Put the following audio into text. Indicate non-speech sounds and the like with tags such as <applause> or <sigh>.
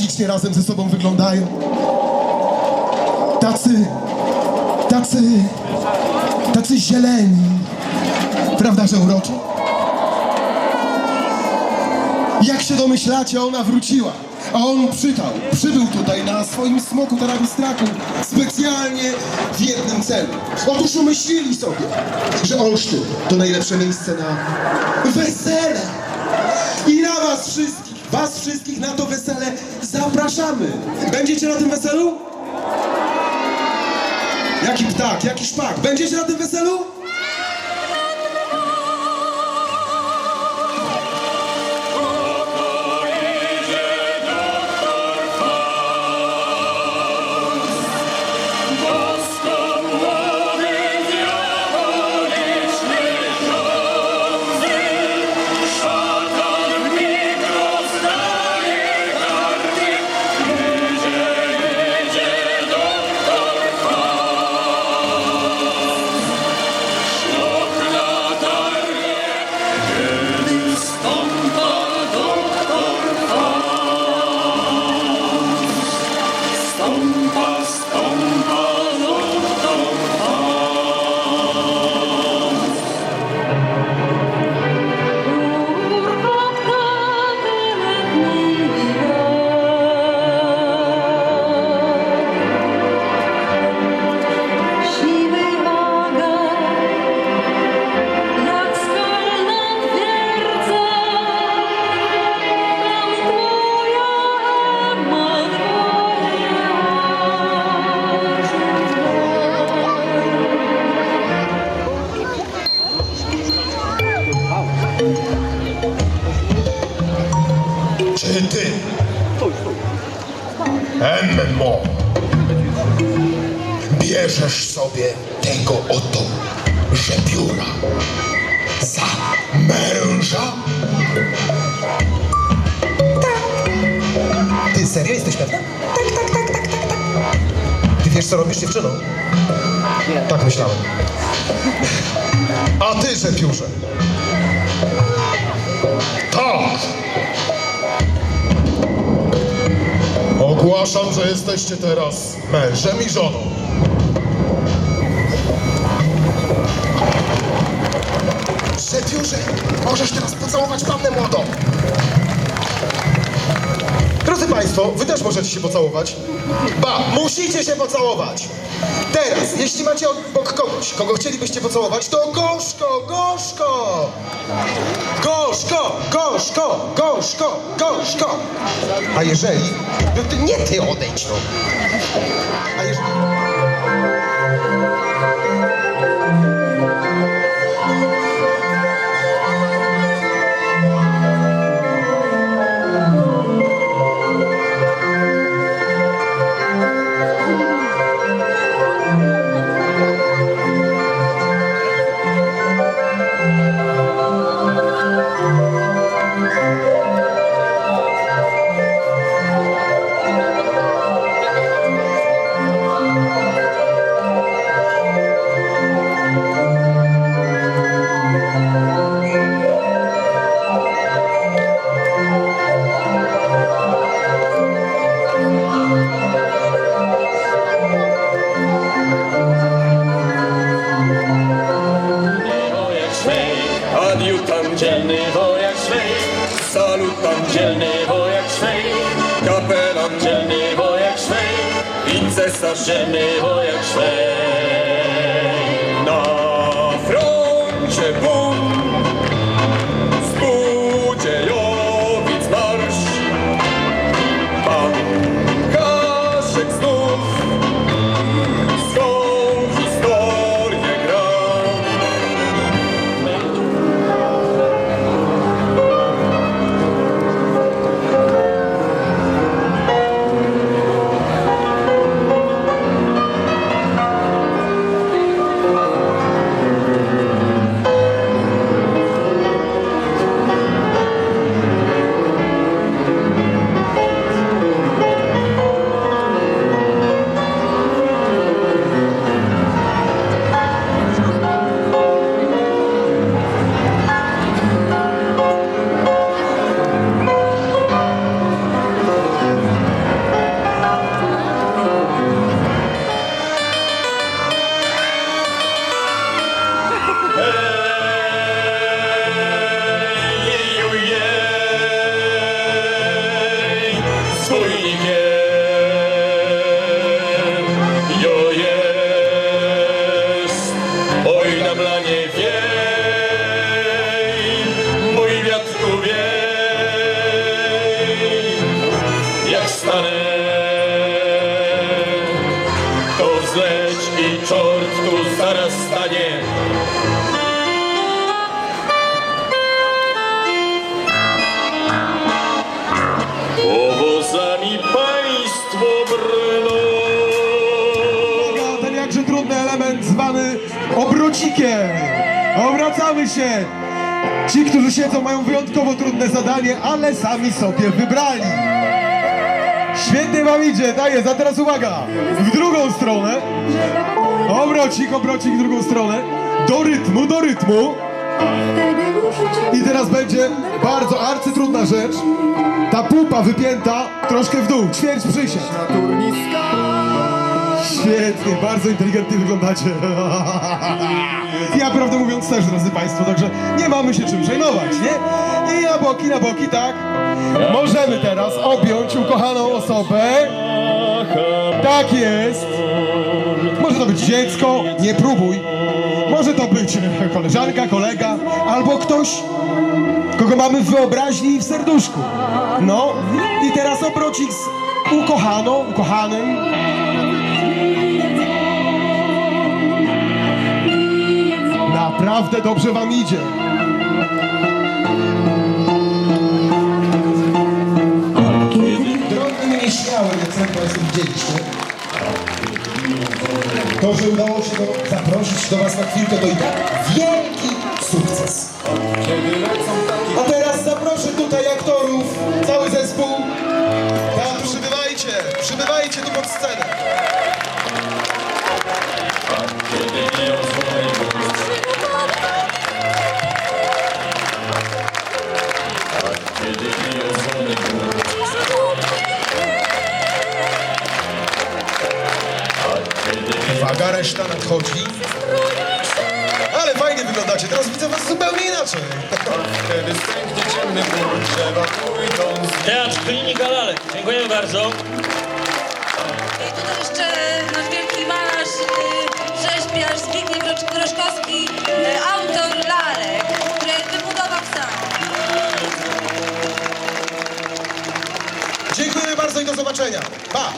Ślicznie razem ze sobą wyglądają. Tacy, tacy, tacy zieleni. Prawda, że uroczy? Jak się domyślacie, ona wróciła. A on przydał, przybył tutaj na swoim smoku tarabistraku specjalnie w jednym celu. Otóż umyślili sobie, że Olsztyn to najlepsze miejsce na wesele. I na was wszystkich, was wszystkich na to wesele zapraszamy. Będziecie na tym weselu? Jaki ptak, jaki szpak. Będziecie na tym weselu? Bomba Emmo, bierzesz sobie tego oto żebiura za męża? Ty serio jesteś pewna? Tak, tak, tak, tak, tak, tak. Ty wiesz, co robisz dziewczyną? Tak myślałem. A ty, żebiurze? Tak! Ogłaszam, że jesteście teraz mężem i żoną. Żebiurze, możesz teraz pocałować pannę młodą. Drodzy Państwo, Wy też możecie się pocałować. Ba, musicie się pocałować. Teraz, jeśli macie obok kogoś, kogo chcielibyście pocałować, to gorzko, gorzko! Gorzko, gorzko, gorzko, gorzko! A jeżeli... No to nie ty odejdź, no. A jeżeli... kapelan dzielny wojak Szwejk i To zleć i czort tu zaraz stanie. Powozami państwo brną. Ten jakże trudny element zwany obrocikiem Obracamy się. Ci, którzy siedzą, mają wyjątkowo trudne zadanie, ale sami sobie wybrali. Świetnie wam idzie, daję, a teraz uwaga, w drugą stronę. Obrocik, obrocik w drugą stronę. Do rytmu, do rytmu. I teraz będzie bardzo arcytrudna rzecz. Ta pupa wypięta troszkę w dół, ćwierć przysiad. Świetnie, bardzo inteligentnie wyglądacie. <laughs> Ja prawdę mówiąc też, drodzy Państwo, także nie mamy się czym przejmować, nie? I na boki, na boki, tak? Możemy teraz objąć ukochaną osobę. Tak jest. Może to być dziecko, nie próbuj. Może to być koleżanka, kolega, albo ktoś, kogo mamy w wyobraźni i w serduszku. No i teraz obrocik z ukochaną, ukochanym. Naprawdę dobrze wam idzie. Drobnym i nieśmiałym, jak sami Państwo widzieliście. To, że udało się go zaprosić do Was na chwilkę, to i tak wielki sukces. A teraz zaproszę tutaj aktorów, cały zespół. Tam przybywajcie, przybywajcie tu pod scenę. Wyglądacie, teraz widzę was zupełnie inaczej. Wtedy stęknie ciemny ból, drzewa pójdą z Teatr Klinika Lalek. Dziękujemy bardzo. I tutaj jeszcze nasz wielki malarz, y, rzeźbiarz Zbigniew Groszkowski, y, autor lalek, które wybudował sam. Dziękujemy bardzo i do zobaczenia. Pa!